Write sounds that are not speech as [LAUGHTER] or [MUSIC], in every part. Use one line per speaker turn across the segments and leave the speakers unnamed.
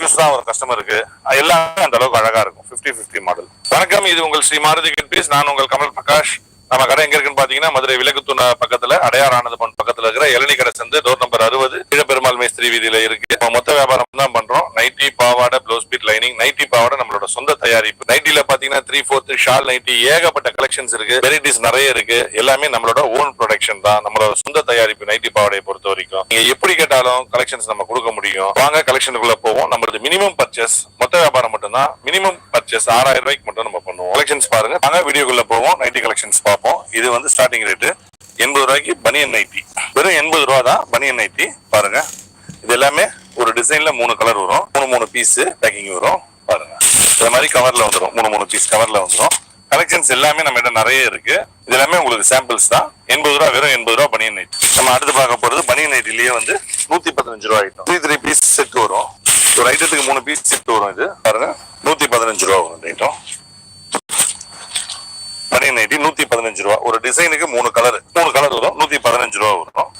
Reviews தான் ஒரு கஸ்டமருக்கு எல்லாமே அந்த அளவுக்கு அழகா இருக்கும். 50 50 மாடல் வணக்கம் இது உங்கள் ஸ்ரீ மாருதி கிட்பீஸ் நான் உங்கள் கமல் பிரகாஷ். நம்ம கடை எங்க இருக்குன்னு பாத்தீங்கன்னா மதுரை விலகுத்தூண பக்கத்துல அடையார் ஆனந்தபவன் பக்கத்துல இருக்கிற இளநி கடை சந்து டோர் நம்பர் அறுபது கீழப்பெருமாள் மேஸ்திரி வீதியில இருக்கு. நம்ம மொத்த வியாபாரம் தான் பண்றோம். நைட்டி பாவாடை ப்ளவுஸ் பீட் லைனிங் நைட்டி பாவாடை நம்மளோட சொந்த தயாரிப்பு. நைட்டில பாத்தீங்கன்னா த்ரீ ஃபோர்த் ஷால் நைட்டி ஏகப்பட்ட கலெக்ஷன்ஸ் இருக்கு. வெரைட்டிஸ் நிறைய இருக்கு. எல்லாமே நம்மளோட ஓன் ப்ரொடக்ஷன் தான். நம்மளோட சொந்த தயாரிப்பு நைட்டி பாவாடையை பொறுத்த வரைக்கும். நீங்க எப்படி கேட்டாலும் கலெக்ஷன்ஸ் நம்ம கொடுக்க முடியும். வாங்க கலெக்ஷனுக்குள்ள போவோம். நம்மளது மினிமம் பர்ச்சேஸ் மொத்த வியாபாரம் மட்டும்தான். மினிமம் பர்ச்சேஸ் ஆறாயிரம் ரூபாய்க்கு மட்டும் நம்ம பண்ணுவோம். கலெக்ஷன்ஸ் பாருங்க. வாங்க வீடியோக்குள்ள போவோம். நைட்டி கலெக்ஷன்ஸ் பார்ப்போம் இது வந்து ஸ்டார்டிங் ரேட்டு எண்பது ரூபாய்க்கு பனியன் நைட்டி வெறும் எண்பது ரூபா தான் பனியன் நைட்டி பாருங்க. இது எல்லாமே ஒரு டிசைன்ல மூணு கலர் வரும். மூணு மூணு பீஸ் பேக்கிங் வரும். பாருங்க. இந்த மாதிரி கவர்ல வந்துடும் மூணு மூணு பீஸ் கவர்ல வந்துடும் கலெக்ஷன்ஸ் எல்லாமே நம்ம கிட்ட நிறைய இருக்கு. இது எல்லாமே உங்களுக்கு சாம்பிள்ஸ் தான். எண்பது ரூபா வெறும் எண்பது ரூபா பனியன் நைட் நம்ம அடுத்து பார்க்க போறது பனியன் நைட்லயே வந்து நூத்தி பதினஞ்சு ரூபா item three three piece set வரும். ஒரு ஐட்டத்துக்கு மூணு பீஸ் செட் வரும் இது. பாருங்க. நூத்தி பதினஞ்சு ரூபா வரும் ஐட்டம் பனியன் நைட்டி நூத்தி பதினஞ்சு ரூபா. ஒரு டிசைனுக்கு மூணு கலர் மூணு கலர் வரும். நூத்தி பதினஞ்சு ரூபா வரும்.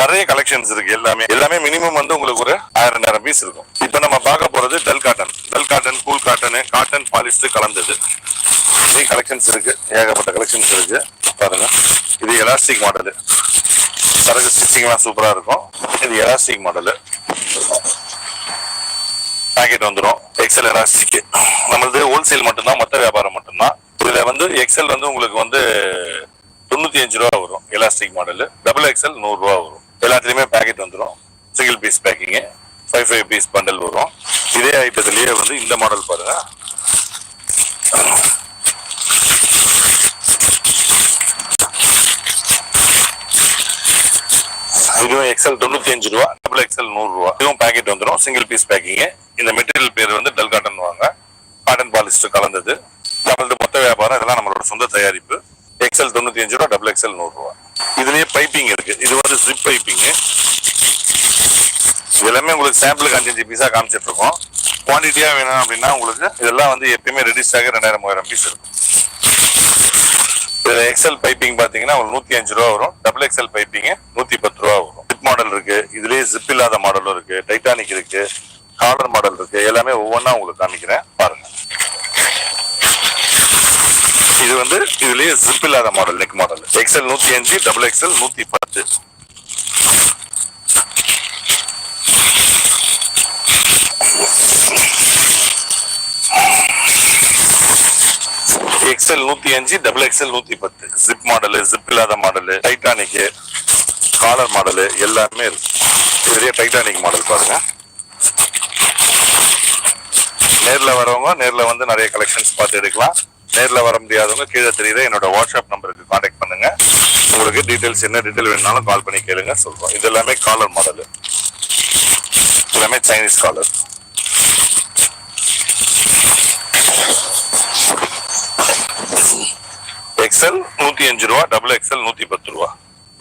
நிறைய கலெக்ஷன்ஸ் இருக்கு எல்லாமே. எல்லாமே மினிமம் வந்து உங்களுக்கு ஒரு ஆயிரம் நேரம் பீஸ் இருக்கும். இப்போ நம்ம பார்க்க போறது dull cotton dull cotton cool cotton cotton polyester கலந்தது. நிறைய கலெக்ஷன்ஸ் இருக்கு. ஏகப்பட்ட கலெக்ஷன்ஸ் இருக்கு. பாருங்க. இது எலாஸ்டிக் மாடலு சரக்கு ஸ்டிச்சிங்லாம் சூப்பரா இருக்கும். இது எலாஸ்டிக் மாடலு பேக்கெட் வந்துடும் எக்ஸல் எலாஸ்டிக் நம்மளது ஹோல்சேல் மட்டும்தான் மொத்த வியாபாரம் மட்டும்தான். இதில் வந்து எக்ஸல் வந்து உங்களுக்கு வந்து தொண்ணூத்தி அஞ்சு ரூபா வரும் எலாஸ்டிக் மாடல் டபுள் எக்ஸல் நூறுரூவா வரும். எல்லாத்துலேயுமே பேக்கெட் வந்துடும் single piece packing five five piece bundle வரும். இதே ஐட்டத்துலேயே வந்து இந்த மாடல் பாருங்க. இதுவும் எக்ஸல் தொண்ணூத்தி அஞ்சு ரூபா டபுள் எக்ஸல் நூறு ரூபா. இதுவும் பேக்கெட் வந்துடும் சிங்கிள் பீஸ் பேக்கிங் இந்த மெட்டீரியல் பேர் வந்து டல் காட்டன் வாங்க. காட்டன் பாலிஸ்டர் கலந்தது. நம்மளது மொத்த வியாபாரம் இதெல்லாம் நம்மளோட சொந்த தயாரிப்பு. எக்ஸல் தொண்ணூத்தி அஞ்சு ரூபா டபுள் எக்ஸல் நூறு ரூபா. இதுலயே பைப்பிங் இருக்கு. இது வந்து ஜிப் பைப்பிங் எல்லாமே உங்களுக்கு சாம்பிளுக்கு அஞ்சு அஞ்சு பீஸா காமிச்சிட்டு இருக்கோம் குவான்டிட்டியா வேணும் அப்படின்னா உங்களுக்கு இதெல்லாம் வந்து எப்பயுமே ரெடி ஸ்டாக் ரெண்டாயிரம் மூவாயிரம் பீஸ் இருக்கும். இதுல எக்ஸல் பைப்பிங் பாத்தீங்கன்னா உங்களுக்கு நூத்தி அஞ்சு ரூபா வரும். டபுள் எக்ஸல் பைப்பிங் நூத்தி பத்து ரூபா வரும். ஜிப் மாடல் இருக்கு. இதுலயே ஜிப் இல்லாத மாடலும் இருக்கு. டைட்டானிக் இருக்கு. காலர் மாடல் இருக்கு. எல்லாமே ஒவ்வொன்றா உங்களுக்கு காமிக்கிறேன். பாருங்க. இது வந்து இதுலயே ஜிப் இல்லாத மாடல் நெக் மாடல் எக்ஸல் நூத்தி அஞ்சு டபுள் எக்ஸல் நூத்தி பத்து. எக்ஸ்எல் நூத்தி அஞ்சு டபுள் எக்ஸ்எல் நூத்தி பத்து. ஜிப் மாடலு ஜிப் இல்லாத மாடலு டைட்டானிக் காலர் மாடலு எல்லாமே இருக்கு. இதுலயே டைட்டானிக் மாடல் பாருங்க. நேரில் வரவங்க நேரில் வந்து நிறைய கலெக்ஷன்ஸ் பார்த்து எடுக்கலாம். நேரில் வர முடியாதவங்க கீழே தெரியுற என்னோட வாட்ஸ்அப் நம்பருக்கு காண்டாக்ட் பண்ணுங்க. உங்களுக்கு டீட்டெயில்ஸ் என்ன டீட்டெயில் வேணாலும் கால் பண்ணி கேளுங்க சொல்றோம். இது எல்லாமே காலர் மாடல் எல்லாமே சைனீஸ் காலர் எக்ஸல் நூத்தி அஞ்சு ரூபா டபுள் எக்ஸல் நூத்தி பத்து ரூபா.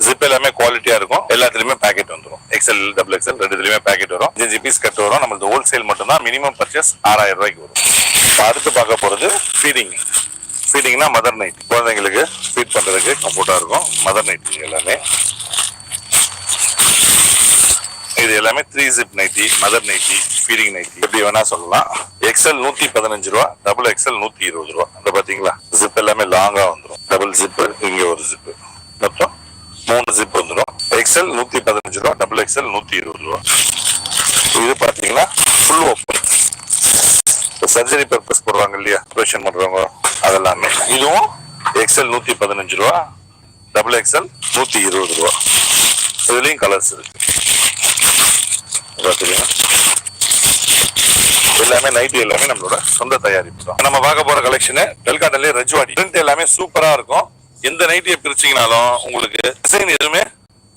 ஜிப் எல்லாமே குவாலிட்டியா இருக்கும். எல்லாத்துலயுமே பேக்கெட் வந்துடும் எக்ஸல் டபுள் எக்ஸல் ரெண்டுலயுமே பேக்கெட் வரும். அஞ்சு பீஸ் கட் வரும். நம்மளது ஹோல்சேல் மட்டும் தான் மினிமம் பர்ச்சேஸ் ஆறாயிரம் ரூபாய்க்கு வரும். அடுத்து பார்க்க போகிறது ஃபீடிங் ஃபீடிங்னா மதர் நைட் குழந்தைங்களுக்கு ஃபீட் பண்ணுறதுக்கு கம்ஃபர்ட்டாக இருக்கும். மதர் நைட் எல்லாமே. இது எல்லாமே three zip nighty mother nighty feeding nighty எப்படி வேணால் சொல்லலாம். எக்ஸல் நூற்றி பதினஞ்சு ரூபா டபுள் எக்ஸல் நூற்றி இருபது ரூபா. அந்த பார்த்தீங்களா? ஜிப் எல்லாமே லாங்காக வந்துடும் டபுள் ஜிப்பு இங்கே ஒரு ஜிப்பு மொத்தம் மூணு ஜிப் வந்துடும் எக்ஸல் நூற்றி பதினஞ்சு ரூபா டபுள் எக்ஸல் நூற்றி இருபது ரூபா. இது பார்த்தீங்கன்னா ஃபுல் ஓப்பன் சர்ஜரி பர்பஸ் போடுறாங்க இல்லையா? ஆப்ரேஷன் பண்றவங்க அதெல்லாமே. இதுவும் எக்ஸல் நூத்தி பதினஞ்சு ரூபா டபுள் எக்ஸல் நூத்தி இருபது ரூபா. இதுலயும் கலர்ஸ் இருக்கு. எல்லாமே நைட்டி எல்லாமே நம்மளோட சொந்த தயாரிப்பு தான். நம்ம பார்க்க போற கலெக்ஷனு டெல்காட்டன்லேயே ரஜ்வாடி பிரிண்ட் எல்லாமே சூப்பரா இருக்கும். எந்த நைட்டியை பிரிச்சீங்கனாலும் உங்களுக்கு டிசைன் எதுவுமே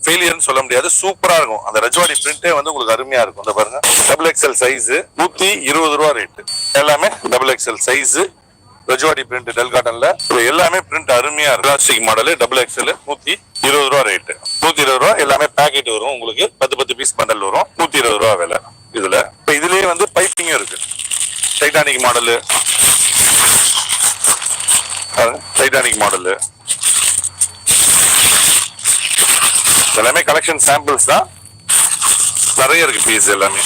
ஃபெயிலியர்னு சொல்ல முடியாது. சூப்பரா இருக்கும். அந்த ரஜ்வாடி பிரிண்டே வந்து உங்களுக்கு அருமையா இருக்கும். இந்த பாருங்க. டபுள் எக்ஸ்எல் சைஸ் நூத்தி இருபது ரூபா ரேட்டு எல்லாமே double XL size Rajwadi print dull காட்டன்ல எல்லாமே பிரிண்ட் அருமையா இருக்கு பிளாஸ்டிக் மாடல் டபுள் எக்ஸ்எல் நூத்தி இருபது ரூபா ரேட்டு நூத்தி இருபது ரூபா எல்லாமே பேக்கெட் வரும். உங்களுக்கு பத்து பத்து பீஸ் பண்டல் வரும். நூத்தி இருபது ரூபா விலை இதுல. இப்ப இதுலயே வந்து பைப்பிங்கும் இருக்கு. டைட்டானிக் மாடலு டைட்டானிக் மாடலு எல்லாமே கலெக்ஷன் சாம்பிள்ஸ் தான். நிறைய இருக்கு பீஸ் எல்லாமே.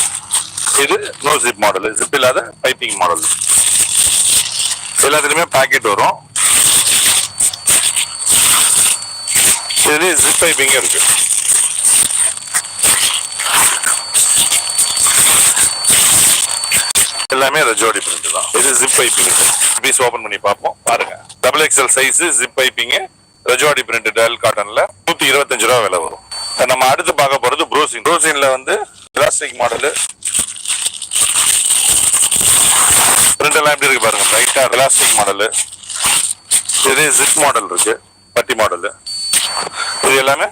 இது நோ ஜிப் மாடல் ஜிப் இல்லாத பைப்பிங் மாடல் எல்லாத்துலயுமே பாக்கெட் வரும். இது ஜிப் பைப்பிங் இருக்கு. எல்லாமே ரஜோடி பிரிண்ட் தான். இது ஜிப் பைப்பிங் பீஸ் ஓபன் பண்ணி பார்ப்போம். பாருங்க. Double XL size zip piping Rajwadi print dull காட்டன்ல நூத்தி இருபத்தஞ்சு ரூபா விலை வரும். நம்ம அடுத்து பார்க்க போறது ப்ரூசின் ப்ரூசின்ல வந்து பிளாஸ்டிக் மாடலு பிரிண்ட் எல்லாம் எப்படி இருக்கு பாருங்க ரைட்டா பிளாஸ்டிக் மாடலு இது ஜிப் மாடல் இருக்கு பட்டி மாடலு இது எல்லாமே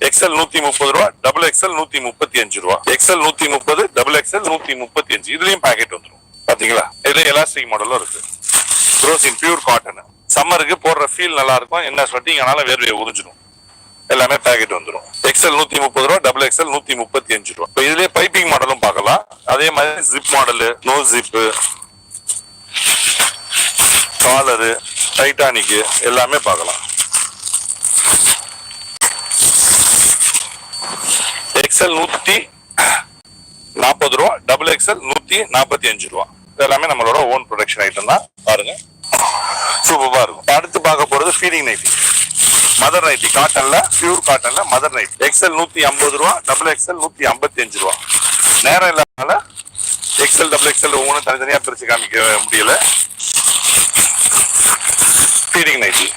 எக்ஸ்எல் நூத்தி முப்பது ரூபா டபுள் எக்ஸ்எல் நூத்தி முப்பத்தி அஞ்சு ரூபா. எக்ஸ்எல் நூத்தி முப்பது டபுள் எக்ஸ்எல் நூத்தி முப்பத்தி அஞ்சு. இதுலயும் பாக்கெட் வந்துடும் பாத்தீங்களா? இதுல எலாஸ்டிக் மாடலும் இருக்கு. ப்ரோசின் பியூர் காட்டன் சம்மருக்கு போடுற ஃபீல் நல்லா இருக்கும் என்ன ஸ்வெட்டிங் ஆனாலும் வேர்வையை உறிஞ்சிடும் எல்லாமே பேக்கெட் வந்துடும் எக்ஸ்எல் நூத்தி முப்பது ரூபா டபுள் எக்ஸ்எல் நூத்தி முப்பத்தி அஞ்சு ரூபா. இப்போ இதுலயே பைப்பிங் மாடலும் பார்க்கலாம். அதே மாதிரி zip model no zip collar titanic எல்லாமே பார்க்கலாம். எக்ஸ்எல் நூத்தி நாற்பது ரூபா டபுள் எக்ஸ்எல் நூத்தி நாற்பத்தி அஞ்சு ரூபா. இது எல்லாமே நம்மளோட ஓன் ப்ரொடக்ஷன் ஐட்டம் தான். பாருங்க. சூப்பரா இருக்கும் அடுத்து பார்க்க போறது ஃபீடிங் நைட்டி மதர் நைட்டி காட்டன்ல பியூர் காட்டன்ல மதர் நைட்டி எக்ஸ்எல் நூத்தி ஐம்பது ரூபா டபுள் எக்ஸ்எல் நூத்தி ஐம்பத்தி அஞ்சு ரூபா. நேரம் இல்லாதனால எக்ஸ்எல் டபுள் எக்ஸ்எல் ஒவ்வொன்றும் தனித்தனியா பிரிச்சு காமிக்க முடியல. ஃபீடிங் நைட்டி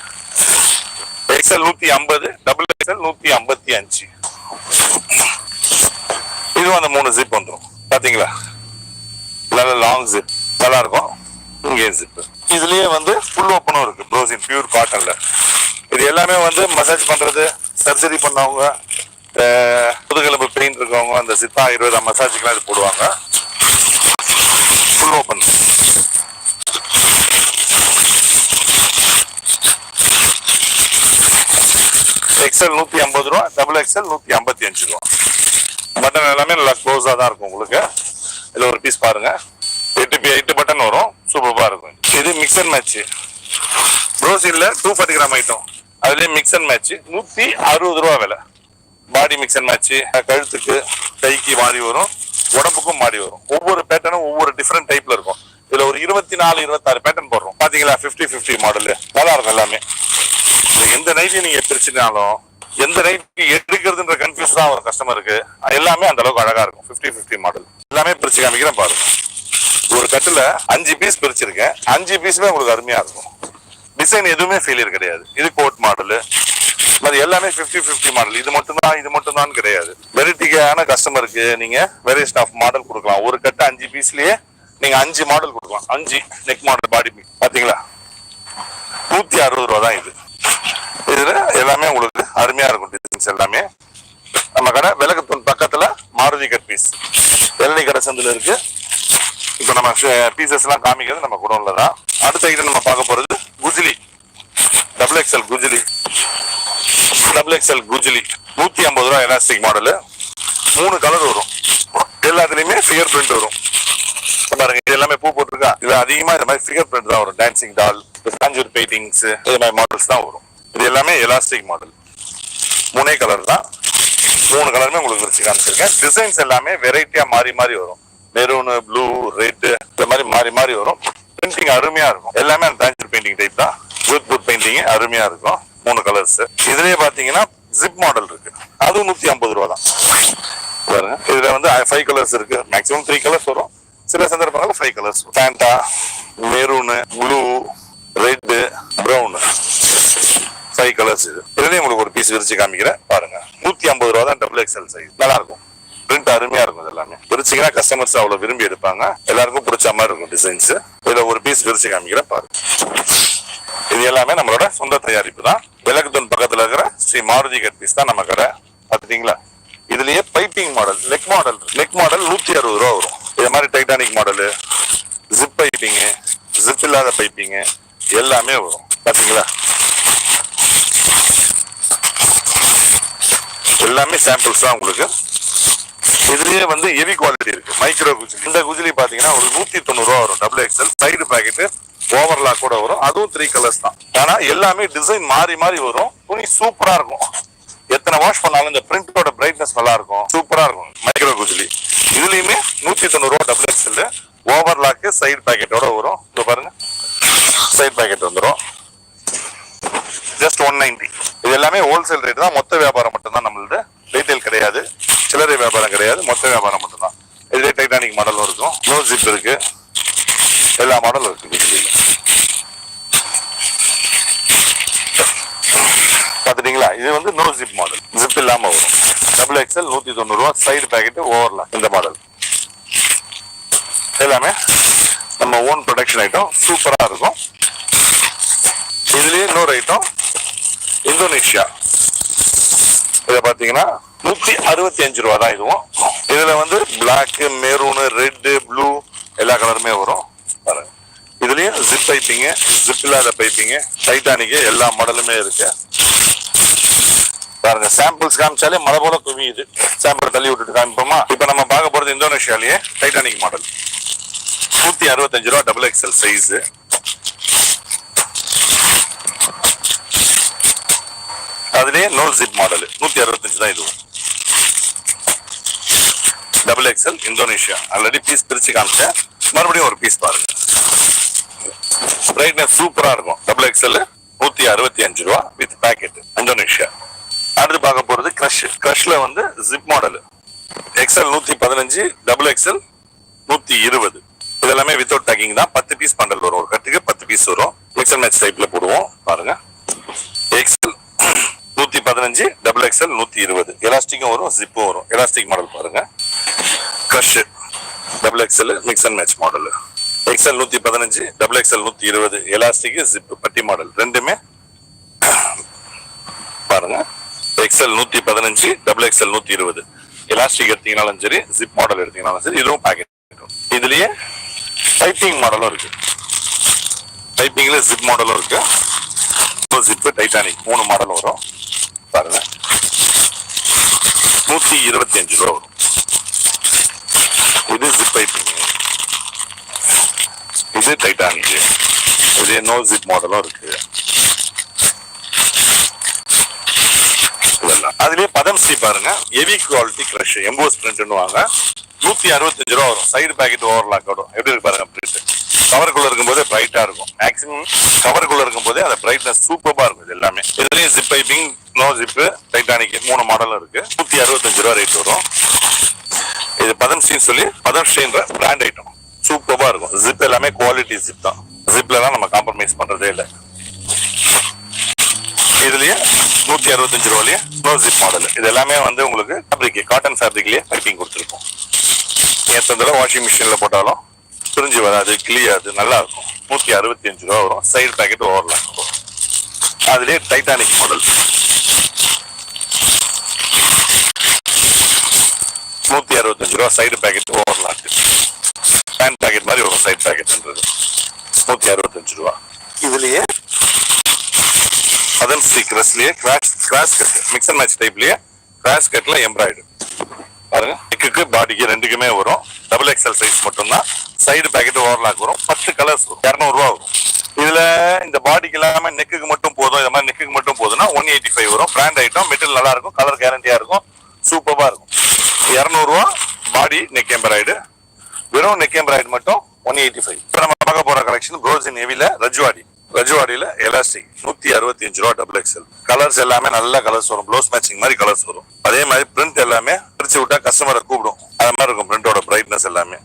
எக்ஸ்எல் நூத்தி ஐம்பது டபுள் எக்ஸ்எல் நூத்தி ஐம்பத்தி அஞ்சு இதுவும் அந்த மூணு ஜிப் வந்துடும் பாத்தீங்களா? நல்ல லாங் ஜிப் நல்லா இருக்கும். இங்கே ஜிப்பு இதுலேயே வந்து ஃபுல் ஓப்பனும் இருக்கு ப்ரோசின் பியூர் காட்டனில் இது எல்லாமே வந்து மசாஜ் பண்ணுறது சர்ஜரி பண்ணவங்க அஹ், முதுகெலும்பு பெயின் இருக்கவங்க அந்த சித்தா ஆயுர்வேதா மசாஜுக்கெலாம் இது போடுவாங்க. ஃபுல் ஓப்பன் எக்ஸ்எல் நூற்றி ஐம்பது ரூபா டபுள் எக்ஸ்எல் நூற்றி ஐம்பத்தி அஞ்சு ரூபா. மட்டன் எல்லாமே நல்லா க்ளோஸாக தான் இருக்கும் உங்களுக்கு. இதில் ஒரு பீஸ் பாருங்கள் எட்டு பி எட்டு பட்டன் வரும். சூப்பராக இருக்கும். இது மிக்ஸ் அண்ட் மேட்ச்சு ப்ரோசில்ல டூ ஃபார்ட்டி கிராம் ஐட்டம் அதுலேயே மிக்ஸ் அண்ட் மேட்ச் நூற்றி அறுபது ரூபா விலை. பாடி மிக்ஸ் அண்ட் மேட்ச்சு கழுத்துக்கு கைக்கு மாறி வரும். உடம்புக்கும் மாறி வரும். ஒவ்வொரு பேட்டர்னும் ஒவ்வொரு டிஃப்ரெண்ட் டைப்ல இருக்கும். இதுல ஒரு இருபத்தி நாலு இருபத்தாறு பேட்டர்ன் போடுறோம். பாத்தீங்களா? 50 50 மாடல் நல்லா இருக்கும் எல்லாமே. எந்த நைட்டி நீங்க பிரிச்சுனாலும் எந்த நைட்டி எடுக்கிறதுன்ற கன்ஃபியூஸ் தான் ஒரு கஸ்டமருக்கு எல்லாமே அந்த அளவுக்கு அழகா இருக்கும். 50 50 மாடல் எல்லாமே பிரிச்சு காமிக்கிறேன் பாருங்க. ஒரு கட்டில் அஞ்சு பீஸ் பிரிச்சிருக்கேன். அஞ்சு பீஸுமே உங்களுக்கு அருமையாக இருக்கும். டிசைன் எதுவுமே ஃபெயிலியர் கிடையாது. இது கோட் மாடலு அது எல்லாமே 50 50 மாடல் இது மட்டும்தான் இது மட்டும்தான் கிடையாது. வெரைட்டிக்கான கஸ்டமருக்கு நீங்கள் வேரியேஷன் ஆஃப் மாடல் கொடுக்கலாம். ஒரு கட்டு அஞ்சு பீஸ்லேயே நீங்கள் அஞ்சு மாடல் கொடுக்கலாம். அஞ்சு நெக் மாடல் பாடி பார்த்தீங்களா நூற்றி அறுபது ரூபா தான் இது. இதில் எல்லாமே உங்களுக்கு அருமையாக இருக்கும் டிசைன்ஸ் எல்லாமே. நம்ம கடை விலகத்தூன் பக்கத்தில் மாருதி கட் பீஸ் வெள்ளை கடை சந்தில் இருக்குது இப்போ நம்ம பீசஸ் எல்லாம் காமிக்கிறது நம்ம குடோன்ல தான் அடுத்த ஐட்டம் நம்ம பார்க்க போறது குஜிலி. டபுள் எக்ஸ்எல் குஜிலி. டபுள் எக்ஸ்எல் குஜிலி. நூத்தி ஐம்பது ரூபா எலாஸ்டிக் மாடலு மூணு கலர் வரும். எல்லாத்துலயுமே ஃபிகர் பிரிண்ட் வரும். பாருங்க இது எல்லாமே பூ போட்டிருக்கா? இது அதிகமா இந்த மாதிரி ஃபிகர் பிரிண்ட் தான் வரும். டான்சிங் டால் காஞ்சூர் பெயிண்டிங்ஸ் இது மாதிரி மாடல்ஸ் தான் வரும். இது எல்லாமே எலாஸ்டிக் மாடல் மூணே கலர் தான். மூணு கலருமே உங்களுக்கு வச்சு காமிச்சிருக்கேன். டிசைன்ஸ் எல்லாமே வெரைட்டியா மாறி மாறி வரும். மெரூனு ப்ளூ ரெட்டு இந்த மாதிரி மாறி மாறி வரும். பிரிண்டிங் அருமையா இருக்கும். எல்லாமே அந்த டான்சர் பெயிண்டிங் டைப் தான். பூத் பூத் பெயிண்டிங் அருமையா இருக்கும். மூணு கலர்ஸ் இதுலயே பாத்தீங்கன்னா ஜிப் மாடல் இருக்கு. அதுவும் நூத்தி ஐம்பது ரூபா தான். பாருங்க. இதுல வந்து ஃபைவ் கலர்ஸ் இருக்கு. மேக்ஸிமம் த்ரீ கலர்ஸ் வரும். சில சந்தர்ப்பங்கள் five colours Fanta maroon blue red brown five colours இது. இதுலேயே உங்களுக்கு ஒரு பீஸ் விரிச்சு காமிக்கிறேன். பாருங்க. நூத்தி ஐம்பது ரூபா தான் டபுள் எக்ஸ்எல் சைஸ் நல்லா இருக்கும். பிரிண்ட் அருமையா இருக்கும் இது எல்லாமே விரிச்சிங்கன்னா கஸ்டமர்ஸ் அவ்வளவு விரும்பி எடுப்பாங்க. எல்லாருக்கும் பிடிச்ச மாதிரி இருக்கும் டிசைன்ஸ் இதுல ஒரு பீஸ் விரிச்சு காமிக்கிறேன் பாருங்க. இது எல்லாமே நம்மளோட சொந்த தயாரிப்பு தான். விளக்குத்தூன் பக்கத்துல இருக்கிற ஸ்ரீ மாருதி கட் பீஸ் தான் நம்ம கடை. பாத்துட்டீங்களா இதுலயே piping model neck model neck model நூத்தி அறுபது ரூபா வரும். இது மாதிரி Titanic model zip piping zip இல்லாத பைப்பிங்கு எல்லாமே வரும். பாத்தீங்களா? எல்லாமே சாம்பிள்ஸ் தான் உங்களுக்கு இதுலயே வந்து ஹெவி குவாலிட்டி இருக்கு. மைக்ரோ குஜிலி இந்த குஜிலி பாத்தீங்கன்னா ஒரு நூத்தி தொண்ணூறு ரூபா வரும். Double XL side packet overlock கூட வரும். அதுவும் த்ரீ கலர்ஸ் தான். ஆனா எல்லாமே டிசைன் மாறி மாறி வரும். துணி சூப்பரா இருக்கும். எத்தனை வாஷ் பண்ணாலும் இந்த பிரிண்டோட பிரைட்னஸ் நல்லா இருக்கும். சூப்பரா இருக்கும். மைக்ரோ குஜிலி. இதுலயுமே நூத்தி தொண்ணூறு ரூபா டபுள் எக்ஸ்எல் ஓவர்லாக்கு சைடு பாக்கெட்டோட வரும். இப்போ பாருங்க. சைடு பாக்கெட் வந்துடும் ஜஸ்ட் ஒன் நைன்டி இது எல்லாமே ஹோல்சேல் ரேட் தான். மொத்த வியாபாரம் மட்டும்தான் நம்மளது. ரீட்டைல் கிடையாது. சில்லறை வியாபாரம் கிடையாது. மொத்த வியாபாரம் மட்டும்தான். இதுலேயே டைட்டானிக் மாடலும் இருக்கும். நோ ஜிப் இருக்கு. எல்லா மாடலும் இருக்கு. பிஜிலியில் பாத்துட்டீங்களா? இது வந்து நோ ஜிப் மாடல் ஜிப் இல்லாம வரும். டபுள் எக்ஸ்எல் நூத்தி தொண்ணூறு ரூபா சைடு பேக்கெட் ஓவரில் இந்த மாடல் எல்லாமே நம்ம ஓன் ப்ரொடக்ஷன் ஐட்டம் சூப்பரா இருக்கும். இதுலயே இன்னொரு ஐட்டம் இந்தோனேஷியா இதை பார்த்தீங்கன்னா நூத்தி அறுபத்தி அஞ்சு ரூபா தான் இதுவும். இதுல வந்து பிளாக் மெரூனு ரெட்டு ப்ளூ எல்லா கலருமே வரும். பாருங்க. இதுலயும் ஜிப் பைப்பிங்க ஜிப் இல்லாத பைப்பிங்க டைட்டானிக்கு எல்லா மாடலுமே இருக்கு. பாருங்க சாம்பிள்ஸ் காமிச்சாலே மழை போல குவியுது. சாம்பிள் தள்ளி விட்டுட்டு காமிப்போமா? இப்ப நம்ம பார்க்க போறது இந்தோனேஷியாலேயே டைட்டானிக் மாடல் நூத்தி அறுபத்தஞ்சு ரூபா டபுள் எக்ஸ்எல் சைஸ் அதுலயே நோ ஜிப் மாடல் நூத்தி அறுபத்தஞ்சு தான் இதுவும். Double XL Indonesia already piece பிரிச்சு காமிச்சேன் மறுபடியும் ஒரு பீஸ் பாருங்க. பிரைட்னஸ் சூப்பரா இருக்கும். டபுள் எக்ஸ்எல் நூத்தி அறுபத்தி அஞ்சு ரூபா வித் பேக்கெட் இந்தோனேஷியா அடுத்து பார்க்க போறது கிரஷ் கிரஷ்ல வந்து ஜிப் மாடல் எக்ஸ்எல் நூத்தி பதினஞ்சு டபுள் எக்ஸ்எல் நூத்தி இருபது. இதெல்லாமே வித்தவுட் பேக்கிங் தான். பத்து பீஸ் பண்டல் வரும். ஒரு கட்டுக்கு பத்து பீஸ் வரும். மிக்ஸ் அண்ட் மேட்ச் டைப்ல போடுவோம். பாருங்க. எக்ஸ்எல் நூத்தி பதினஞ்சு டபுள் எக்ஸ்எல் நூத்தி இருபது. எலாஸ்டிக்கும் வரும் ஜிப்பும் வரும். எலாஸ்டிக் மாடல் பாருங்க. Crush double XL mix and match model XL நூற்றி பதினஞ்சு டபுள் எக்ஸ்எல் நூற்றி இருபது எலாஸ்டிக் ஜிப் பட்டி மாடல் ரெண்டுமே பாருங்க. எக்ஸ்எல் நூற்றி பதினஞ்சு டபுள் எக்ஸ்எல் நூற்றி இருபது. எலாஸ்டிக் எடுத்தீங்கனாலும் சரி ஜிப் மாடல் எடுத்தீங்கனாலும் சரி இதுவும் பேக்கெட் இதுலயே டைப்பிங் மாடலும் இருக்கு. டைப்பிங்ல ஜிப் மாடலும் இருக்கு. ஜிப் டைட்டானிக் மூணு மாடல் வரும். பாருங்க. நூத்தி இருபத்தி அஞ்சு ரூபா வரும். இது ஜிப் பைப்பிங் இது டைட்டானிக் இது நோ ஜிப் மாடலும் இருக்கு. இதெல்லாம். அதுலயே பதம் ஸ்ரீ பாருங்க. ஹெவி குவாலிட்டி கிரஷ் எம்போஸ் பிரிண்ட்னுவாங்க நூத்தி அறுபத்தஞ்சு ரூபா வரும். சைடு பேக்கெட் ஓவர்லாக் வரும். எப்படி இருக்கு பாருங்க பிரிண்ட் கவருக்குள்ள இருக்கும்போதே பிரைட்டா இருக்கும். மேக்ஸிமம் கவருக்குள்ள இருக்கும்போதே அந்த பிரைட்னஸ் சூப்பரா இருக்கும் இது எல்லாமே. இதுலயும் zip piping no zip titanic மூணு மாடலும் இருக்கு. நூத்தி அறுபத்தஞ்சு ரூபா ரேட் வரும். இது பதம்ஸ்ரீன்னு சொல்லி பதம்ஸ்ரீன்ற பிராண்ட் ஐட்டம் சூப்பராக இருக்கும். ஜிப் எல்லாமே குவாலிட்டி ஜிப் தான். ஜிப்லலாம் நம்ம காம்ப்ரமைஸ் பண்ணுறதே இல்லை. இதுலயே நூற்றி அறுபத்தஞ்சு ரூபாய்லயே நோ ஜிப் மாடல் இது எல்லாமே வந்து உங்களுக்கு ஃபேப்ரிக் காட்டன் ஃபேப்ரிக்லேயே பைப்பிங் கொடுத்துருக்கோம். எத்தனை தடவை வாஷிங் மிஷினில் போட்டாலும் பிரிஞ்சு வராது கிளியாது நல்லா இருக்கும். நூற்றி அறுபத்தி அஞ்சு ரூபா வரும். சைடு பேக்கெட் ஓவர்லாம் இருக்கும் அதுலேயே டைட்டானிக் மாடல் நூத்தி அறுபத்தஞ்சு ரூபா side packet overlock pant packet மாதிரி வரும் சைடு பேக்கெட்ன்றது நூத்தி அறுபத்தஞ்சு ரூபா. இதுலயே? அதன் சீக்ரஸ்லயே crush crush cut and match டைப்லயே crash கட்ல எம்ப்ராய்டு பாருங்க. நெக்குக்கு பாடிக்கு ரெண்டுக்குமே வரும். டபுள் எக்ஸ்எல் சைஸ் மட்டும்தான். சைடு பேக்கெட் ஓவர்லாக் வரும். பத்து கலர்ஸ் வரும். இரநூறுவா வரும். இதுல இந்த பாடிக்கு இல்லாம நெக்குக்கு மட்டும் போதும். இந்த மாதிரி நெக்குக்கு மட்டும் போதும்னா ஒன் எயிட்டி ஃபைவ் வரும். பிராண்ட் ஐட்டம் மெட்டீரியல் நல்லா இருக்கும். கலர் கேரண்டியா இருக்கும். சூப்பராக இருக்கும். இரநூறுவா பாடி நெக் எம்பராய்டு வெறும் நெக் எம்பராய்டு மட்டும் ஒன் எயிட்டி ஃபைவ் இப்போ நம்ம பார்க்க போற கலெக்ஷன் ப்ரோசின் ஹெவில ரஜுவாடி ரஜுவாடியில் எலாஸ்டிக் நூத்தி அறுபத்தி அஞ்சு ரூபா டபுள் எக்ஸ்எல் கலர்ஸ் எல்லாமே நல்ல கலர்ஸ் வரும். ப்ளவுஸ் மேட்சிங் மாதிரி கலர்ஸ் வரும். அதே மாதிரி பிரிண்ட் எல்லாமே பிரிச்சு விட்டா கஸ்டமரை கூப்பிடும். அது மாதிரி இருக்கும் பிரிண்டோட பிரைட்னஸ் எல்லாமே.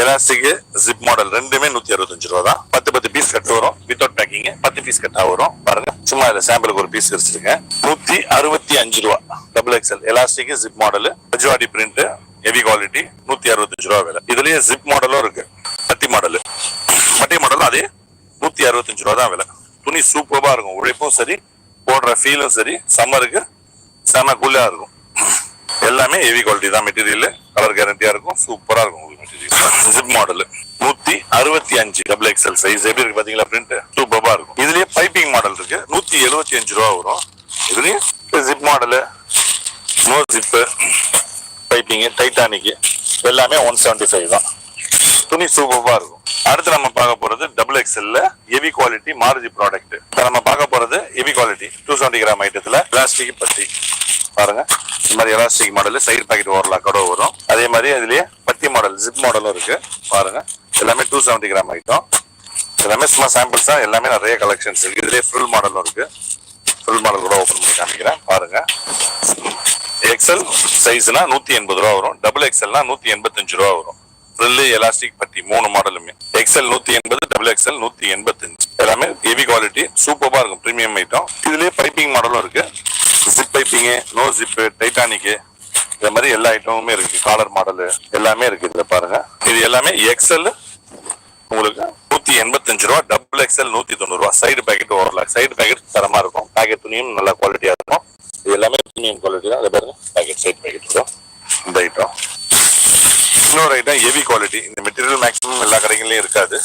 எலாஸ்டிக் ஜிப் மாடல் ரெண்டுமே நூற்றி அறுபத்தஞ்சு ரூபா தான். பத்து பத்து பீஸ் கட்டு வரும். வித்தவுட் பேக்கிங் பத்து பீஸ் கட்டா வரும். பாருங்க. சும்மா இதுல சாம்பிளுக்கு ஒரு பீஸ் வச்சிருக்கேன். நூத்தி அறுபத்தி அஞ்சு ரூபா. Double XL elastic zip model Rajwadi print heavy quality நூத்தி அறுபத்தஞ்சு ரூபா விலை. இதுலயே ஜிப் மாடலும் இருக்கு. பட்டி மாடல் பட்டி மாடலும் அதே நூத்தி அறுபத்தஞ்சு ரூபா தான் விலை. துணி சூப்பராக இருக்கும். உழைப்பும் சரி போடுற ஃபீலும் சரி சம்மருக்கு செம கூலா இருக்கும். எல்லாமே ஹெவி குவாலிட்டி தான் மெட்டீரியல் கலர் கேரண்டியா இருக்கும். சூப்பரா இருக்கும் உங்களுக்கு மெட்டீரியல் ஜிப் மாடல் நூத்தி அறுபத்தி அஞ்சு டபுள் எக்ஸ்எல் சைஸ் எப்படி இருக்கு பாத்தீங்களா பிரிண்ட் சூப்பரா இருக்கும். இதுலயே பைப்பிங் மாடல் இருக்கு. நூத்தி எழுபத்தி அஞ்சு ரூபா வரும். இதுலயும் zip model no zip piping Titanic எல்லாமே ஒன் செவன்டி ஃபைவ் தான். துணி சூப்பரா இருக்கும். அடுத்து நம்ம பார்க்க போறது டபுள் எக்ஸ்எல்ல ஹெவி குவாலிட்டி மாருதி ப்ராடக்ட் நம்ம பார்க்க போறது heavy quality two seventy gram ஐட்டத்துல plastic பத்தி. பாருங்க. இந்த மாதிரி எலாஸ்டிக் மாடல் சைடு பாக்கெட் ஓவர்லாக்கோட வரும். அதே மாதிரி அதுலயே பட்டி மாடல் ஜிப் மாடலும் இருக்கு. பாருங்க. எல்லாமே டூ செவன்டி கிராம் ஐட்டம் எல்லாமே சும்மா சாம்பிள்ஸ் தான் எல்லாமே நிறைய கலெக்ஷன்ஸ் இருக்கு. இதுலயே ஃபுல் மாடலும் இருக்கு. ஃபுல் மாடல் கூட ஓபன் பண்ணி காமிக்கிறேன். பாருங்க. எக்ஸல் சைஸ்னா நூத்தி எண்பது ரூபா வரும். டபுள் எக்ஸல்னா நூத்தி எண்பத்தஞ்சு ரூபா வரும். ஃப்ரில்லு எலாஸ்டிக் பட்டி மூணு மாடலுமே எக்ஸல் நூத்தி எண்பது டபுள் எக்ஸல் நூத்தி எண்பத்தஞ்சு. எல்லாமே ஹெவி குவாலிட்டி சூப்பராக இருக்கும். ப்ரீமியம் ஐட்டம் இதுலயே பைப்பிங் மாடலும் இருக்கு. Zip piping no zip titanic இந்த மாதிரி எல்லா ஐட்டமுமே இருக்கு. காலர் மாடல் எல்லாமே இருக்கு இதுல பாருங்க. இது எல்லாமே எக்ஸல் உங்களுக்கு நூத்தி எண்பத்தஞ்சு ரூபா டபுள் எக்ஸ்எல் நூத்தி தொண்ணூறு ரூபா. Side packet overlock side packet தரமா இருக்கும். பேக்கெட் துணியும் நல்ல குவாலிட்டியா இருக்கும். இது எல்லாமே பிரீமியம் குவாலிட்டி தான். அதை பாருங்க பேக்கெட் சைடு பேக்கெட் வரும். இந்த ஐட்டம் இன்னொரு ஐட்டம் ஹெவி குவாலிட்டி இந்த மெட்டீரியல் மேக்ஸிமம் எல்லா கடைகள்லயும் இருக்காது.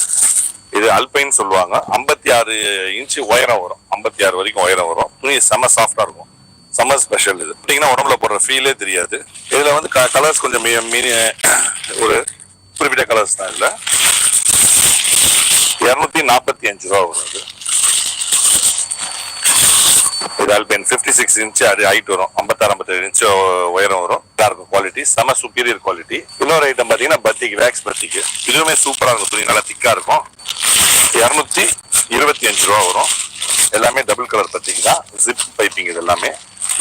இது அல்பைன்னு சொல்லுவாங்க. ஐம்பத்தி ஆறு இன்ச்சு உயரம் வரும். ஐம்பத்தி ஆறு வரைக்கும் உயரம் வரும். துணி செம்ம சாஃப்டா இருக்கும். சம்மர் ஸ்பெஷல் இது. பார்த்தீங்கன்னா உடம்புல போடுற ஃபீலே தெரியாது. இதில் வந்து கலர்ஸ் கொஞ்சம் மீ- மீறி [CLEARS THROAT] ஒரு குறிப்பிட்ட கலர்ஸ் தான் இல்லை இரநூத்தி நாற்பத்தி அஞ்சு ரூபா வரும் அது இது அல்பென் ஃபிஃப்டி சிக்ஸ் இன்ச்சு அது ஹைட் வரும். ஐம்பத்தாறு ஐம்பத்தேழு இன்ச்சு உயரம் வரும். நல்லா இருக்கும் குவாலிட்டி செம சுப்பீரியர் குவாலிட்டி இன்னொரு ஐட்டம் பார்த்தீங்கன்னா பத்திக்கு வேக்ஸ் பத்திக்கு இதுவுமே சூப்பராக இருக்கும். துணி நல்லா திக்காக இருக்கும். இரநூத்தி இருபத்தி அஞ்சு ரூபா வரும். எல்லாமே டபுள் கலர் பத்திக்கு தான். ஜிப் பைப்பிங் இது எல்லாமே.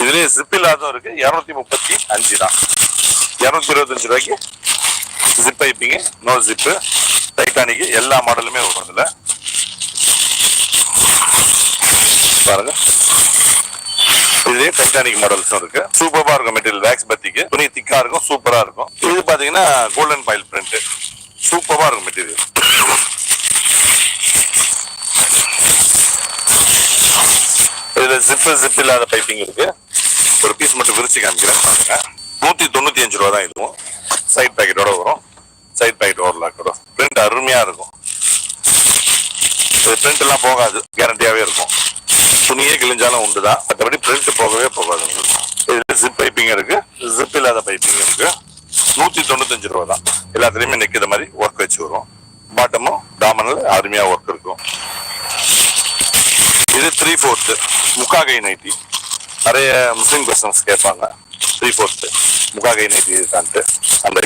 இதுலயே ஜிப் இல்லாததும் இருக்கு. இரநூத்தி முப்பத்தி அஞ்சு தான். இரநூத்தி இருபத்தஞ்சு ரூபாய்க்கு zip piping no zip titanic எல்லா மாடலுமே வரும் இதுல பாருங்க. இதுலயே டைட்டானிக் மாடல்ஸும் இருக்கு. சூப்பரா இருக்கும் மெட்டீரியல் வேக்ஸ் பத்திக்கு. துணி திக்கா இருக்கும் சூப்பரா இருக்கும். இது பாத்தீங்கன்னா கோல்டன் பாயில் பிரிண்ட் சூப்பரா இருக்கும் மெட்டீரியல் இதுல ஜிப்பு ஜிப் இல்லாத பைப்பிங் இருக்கு. ஒரு பீஸ் மட்டும் விரிச்சு காமிக்கிறேன் பாருங்க. நூத்தி தொண்ணூத்தி அஞ்சு ரூபா தான் இதுவும். சைட் பேக்கெட்டோட வரும். சைட் பேக்கெட் ஓவர்லாக் வரும் பிரிண்ட் அருமையா இருக்கும். இது பிரிண்ட் எல்லாம் போகாது. கேரண்டியாவே இருக்கும். துணியே கிழிஞ்சாலும் உண்டு தான் மற்றபடி பிரிண்ட் போகவே போகாது. இதுல ஜிப் பைப்பிங் இருக்கு. ஜிப் இல்லாத பைப்பிங் இருக்கு. நூத்தி தொண்ணூத்தஞ்சு ரூபா தான். எல்லாத்துலயுமே நிக்கிற மாதிரி ஒர்க் வச்சு வரும் பாட்டமும் டாமனில் அருமையா ஒர்க் இருக்கும். இது த்ரீ ஃபோர்த்து முக்காகை நைட்டி. நிறைய முஸ்லீம் கஸ்டமர்ஸ் கேட்பாங்க. த்ரீ ஃபோர்த்து முக்காகை நைட்டி இருக்கான்ட்டு அந்த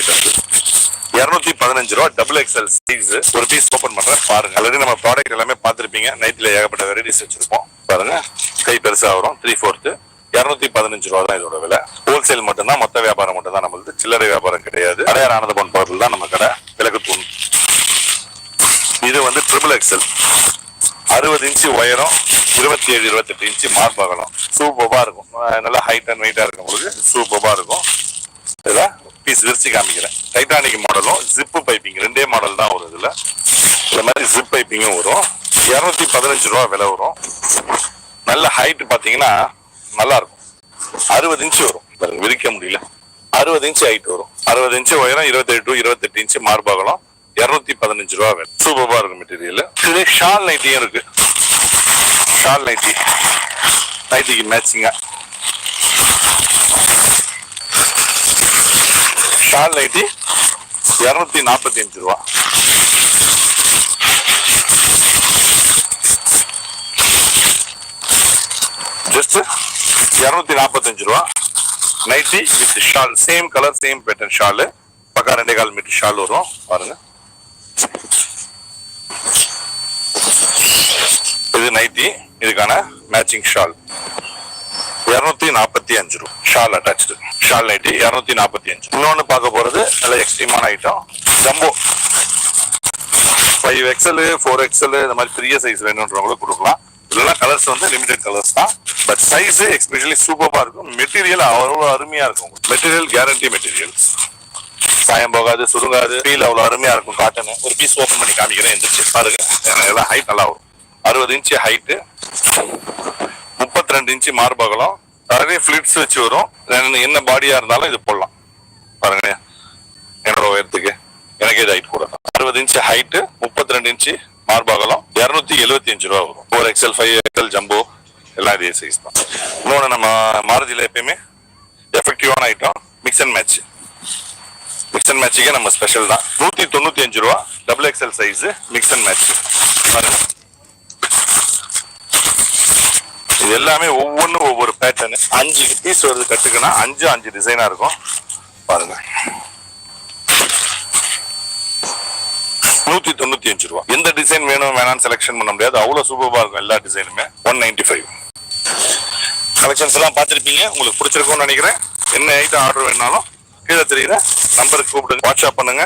இரநூத்தி பதினஞ்சு ரூபா டபுள் எக்ஸ்எல் சைஸ் ஒரு பீஸ் ஓப்பன் பண்றேன். பாருங்க. ஆல்ரெடி நம்ம ப்ராடக்ட் எல்லாமே பார்த்துருப்பீங்க. நைட்ல ஏகப்பட்ட வெரைட்டிஸ் வச்சிருப்போம். பாருங்க. கை பெருசா வரும். த்ரீ ஃபோர்த்து இரநூத்தி பதினஞ்சு ரூபா தான் இதோட விலை. ஹோல்சேல் மட்டும்தான் மொத்த வியாபாரம் மட்டும் தான் நம்மளுக்கு சில்லறை வியாபாரம் கிடையாது. அடையார் ஆனந்தபவன் பொருள் தான் நம்ம கடை. விலகு தூண். இது வந்து ட்ரிபிள் எக்ஸ்எல் அறுபது இன்ச்சு உயரம் இருபத்தி ஏழு இருபத்தெட்டு இன்ச்சு மார்பகலம் சூப்பரா இருக்கும். நல்லா ஹைட் அண்ட் வெயிட்டா இருக்கும் உங்களுக்கு சூப்பரா இருக்கும். இதுல பீஸ் விரிச்சு காமிக்கிறேன். டைட்டானிக் மாடலும் ஜிப்பு பைப்பிங் ரெண்டே மாடல் தான் வரும் இதுல. இந்த மாதிரி ஜிப் பைப்பிங்கும் வரும். இரநூத்தி பதினஞ்சு ரூபா விலை வரும். நல்ல ஹைட் பாத்தீங்கன்னா நல்லா இருக்கும். அறுபது இன்ச்சு வரும். விரிக்க முடியல. அறுபது இன்ச்சு ஹைட் வரும். அறுபது இன்ச்சு உயரம் இருபத்தெட்டு டு இருபத்தெட்டு இன்ச்சு மார்பகலம் இருநூத்தி பதினஞ்சு ரூபா வேணும். சூப்பரா இருக்கும் மெட்டீரியல் இதே ஷால் நைட்டியும் இருக்கு. ஷால் நைட்டி நைட்டிக்கு மேட்சிங்கா ஷால் நைட்டி இருநூத்தி நாற்பத்தி அஞ்சு ரூபா. ஜஸ்ட் இருநூத்தி நாற்பத்தஞ்சு ரூபா. Nighty with shawl same colour same pattern shawl பக்கா ரெண்டே கால் மீட்டர் ஷால் வரும். பாருங்க. இது நைட்டி இதுக்கான மேட்சிங் ஷால் இருநூத்தி நாற்பத்தி அஞ்சு ரூபா ஷால் அட்டாச்சு ஷால் நைட்டி இருநூத்தி நாற்பத்தி அஞ்சு இன்னொன்று பார்க்க போறது நல்ல எக்ஸ்ட்ரீமான item jumbo five XL four XL இந்த மாதிரி பெரிய சைஸ் வேணுன்றவங்களும் கொடுக்கலாம். இதெல்லாம் கலர்ஸ் வந்து லிமிடெட் கலர்ஸ் தான். பட் சைஸ் எஸ்பெஷலி சூப்பராக இருக்கும். மெட்டீரியல் அவ்வளோ அருமையாக இருக்கும். மெட்டீரியல் கேரண்டி மெட்டீரியல்ஸ் சாயம் போகாது சுருங்காது. ஃபீல் அவ்வளோ அருமையா இருக்கும் காட்டன் ஒரு பீஸ் ஓப்பன் பண்ணி காமிக்கிறேன். எந்திரிச்சு பாருங்க. எல்லாம் ஹைட் நல்லா வரும். அறுபது இன்ச்சு ஹைட்டு முப்பத்தி ரெண்டு இன்ச்சு மார்பகலம். நிறைய ஃபிளிட்ஸ் வச்சு வரும். என்ன- பாடியாக பாடியா இருந்தாலும் இது போடலாம். பாருங்க என்னோட உயரத்துக்கு. எனக்கு இது ஹைட் கூட. அறுபது இன்ச்சு ஹைட்டு முப்பத்தி ரெண்டு இன்ச்சு மார்பகலம். இருநூத்தி எழுபத்தி அஞ்சு ரூபா வரும். Four XL five XL jumbo எல்லாம் இதே சைஸ் தான். இன்னொன்று நம்ம மாருதியில் எப்பயுமே எஃபெக்டிவான item mix and match mix and மேட்சுக்கே நம்ம ஸ்பெஷல் தான். நூற்றி தொண்ணூற்றி அஞ்சு ரூபா. Double XL size mix and match பாருங்க. இது எல்லாமே ஒவ்வொன்றும் ஒவ்வொரு பேட்டர்னு அஞ்சு பீஸ் வருது கட்டுக்குன்னா அஞ்சு அஞ்சு டிசைனா இருக்கும். பாருங்க. நூத்தி தொண்ணூத்தி அஞ்சு ரூபா. எந்த டிசைன் வேணும் வேணாம்னு செலெக்ஷன் பண்ண முடியாது. அவ்வளவு சூப்பரா இருக்கும் எல்லா டிசைனுமே ஒன் நைன்டி ஃபைவ் கலெக்ஷன்ஸ் எல்லாம் பார்த்துருப்பீங்க. உங்களுக்கு பிடிச்சிருக்கும்னு நினைக்கிறேன். என்ன ஐட்டம் ஆர்டர் வேணாலும் கீழே தெரியுற நம்பருக்கு கூப்பிடுங்க வாட்ஸ்அப் பண்ணுங்க.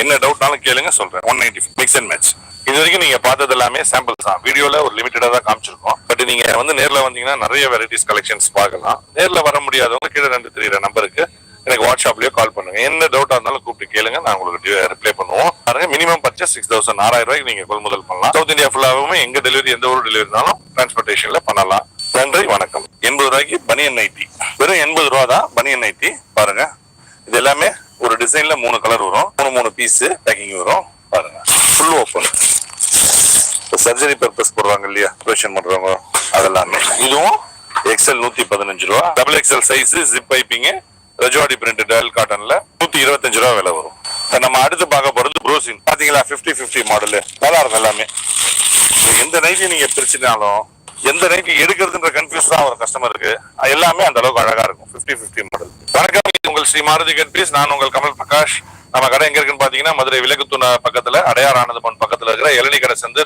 என்ன டவுட்னாலும் கேளுங்க சொல்றேன். One ninety mix and match இது வரைக்கும் நீங்க பார்த்தது எல்லாமே சாம்பிள்ஸ் தான். வீடியோல ஒரு லிமிட்டடா தான் காமிச்சிருக்கோம். பட் நீங்க வந்து நேர்ல வந்தீங்கன்னா நிறைய வெரைட்டிஸ் கலெக்ஷன்ஸ் பார்க்கலாம். நேர்ல வர முடியாதவங்க கீழே ரெண்டு தெரியுற நம்பருக்கு எனக்கு வாட்ஸ்அப்லயோ கால் பண்ணுங்க. என்ன டவுட்டா இருந்தாலும் கூப்பிட்டு கேளுங்க. நான் உங்களுக்கு ரிப்ளை பண்ணுவோம். பாருங்க மினிமம் பர்ச்சேஸ் சிக்ஸ் தௌசண்ட் ஆறாயிரம் ரூபாய்க்கு நீங்க கொள்முதல் பண்ணலாம். சவுத் இந்தியா ஃபுல்லாகவும் எங்க டெலிவரி எந்த ஊர் டெலிவரி இருந்தாலும் டிரான்ஸ்போர்டேஷன்ல பண்ணலாம். நன்றி வணக்கம். எண்பது ரூபாய்க்கு பனியன் நைட்டி வெறும் எண்பது ரூபா தான் பனியன் நைட்டி பாருங்க இது எல்லாமே ஒரு டிசைன்ல மூணு கலர் வரும். மூணு மூணு பீஸ் பேக்கிங் வரும். பாருங்க. ஃபுல் ஓப்பன் இப்போ சர்ஜரி பர்பஸ் போடுறாங்க இல்லையா? ஆப்ரேஷன் பண்றவங்க அதெல்லாமே. இதுவும் எக்ஸ்எல் நூத்தி பதினஞ்சு ரூபா. Double XL size zip piping ரஜோடி print டயல் காட்டன்ல நூத்தி இருபத்தஞ்சு ரூபா விலை வரும். நம்ம அடுத்து பார்க்க போறது ப்ரோசின் பாத்தீங்களா? 50 50 மாடல் நல்லா இருக்கும் எல்லாமே. எந்த நைட்டி நீங்க பிரிச்சுனாலும் எந்த நைட்டி எடுக்கிறதுன்ற கன்ஃபியூஸ் தான் ஒரு கஸ்டமருக்கு எல்லாமே அந்த அளவுக்கு அழகா இருக்கும். 50 50 மாடல் வணக்கம் உங்கள் ஸ்ரீ மாருதி கட்பீஸ் நான் உங்கள் கமல் பிரகாஷ். நம்ம கடை எங்க இருக்குன்னு பாத்தீங்கன்னா மதுரை விலகுத்துண பக்கத்துல அடையார் ஆனந்தபவன் பக்கத்துல இருக்கிற இளநீ கடை சேர்ந்து